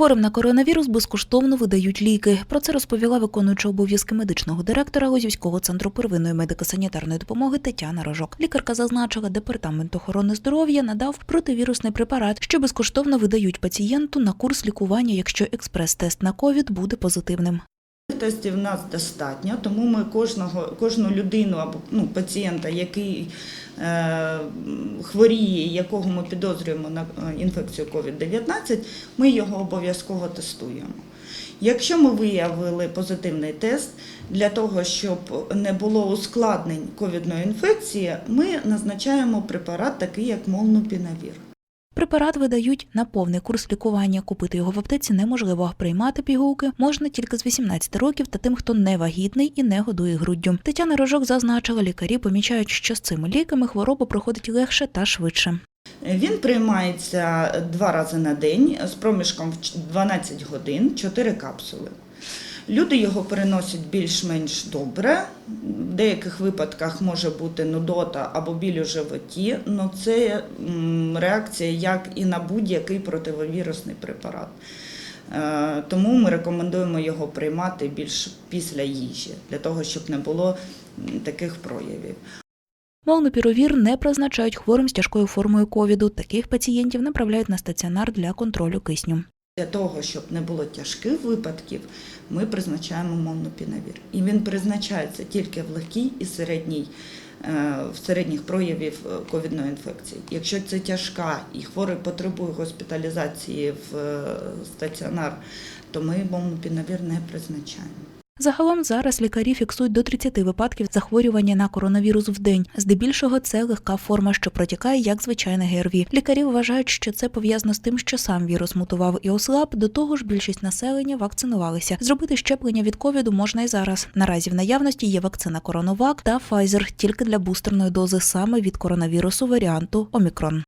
Хворим на коронавірус безкоштовно видають ліки. Про це розповіла виконуюча обов'язки медичного директора Лозівського центру первинної медико-санітарної допомоги Тетяна Рожок. Лікарка зазначила, департамент охорони здоров'я надав противірусний препарат, що безкоштовно видають пацієнту на курс лікування, якщо експрес-тест на ковід буде позитивним. Тестів в нас достатньо, тому ми кожного, кожну людину або ну, пацієнта, який е, хворіє, якого ми підозрюємо на е, інфекцію COVID-19, ми його обов'язково тестуємо. Якщо ми виявили позитивний тест, для того, щоб не було ускладнень ковідної інфекції, ми назначаємо препарат такий, як молнупінавір. Препарат видають на повний курс лікування. Купити його в аптеці неможливо. Приймати пігулки можна тільки з 18 років та тим, хто не вагітний і не годує груддю. Тетяна Рожок зазначила, лікарі помічають, що з цими ліками хвороба проходить легше та швидше. Він приймається два рази на день з проміжком в 12 годин, 4 капсули. Люди його переносять більш-менш добре. Деяких випадках може бути нудота або біль у животі, але це реакція як і на будь-який противовірусний препарат. Е, Тому ми рекомендуємо його приймати більш після їжі, для того, щоб не було таких проявів. Молнупіровір не призначають хворим з тяжкою формою ковіду. Таких пацієнтів направляють на стаціонар для контролю кисню. Для того, щоб не було тяжких випадків, ми призначаємо монопінавір. І він призначається тільки в легкій і середній, е, в середніх проявів е, ковідної інфекції. Якщо це тяжка і хворий потребує госпіталізації в е, стаціонар, то ми монопінавір не призначаємо. Загалом зараз лікарі фіксують до 30 випадків захворювання на коронавірус в день. Здебільшого це легка форма, що протікає як звичайне ГРВІ. Лікарі вважають, що це пов'язано з тим, що сам вірус мутував і ослаб. До того ж, більшість населення вакцинувалися. Зробити щеплення від ковіду можна і зараз. Наразі в наявності є вакцина Коронавак та Pfizer тільки для бустерної дози саме від коронавірусу варіанту Омікрон.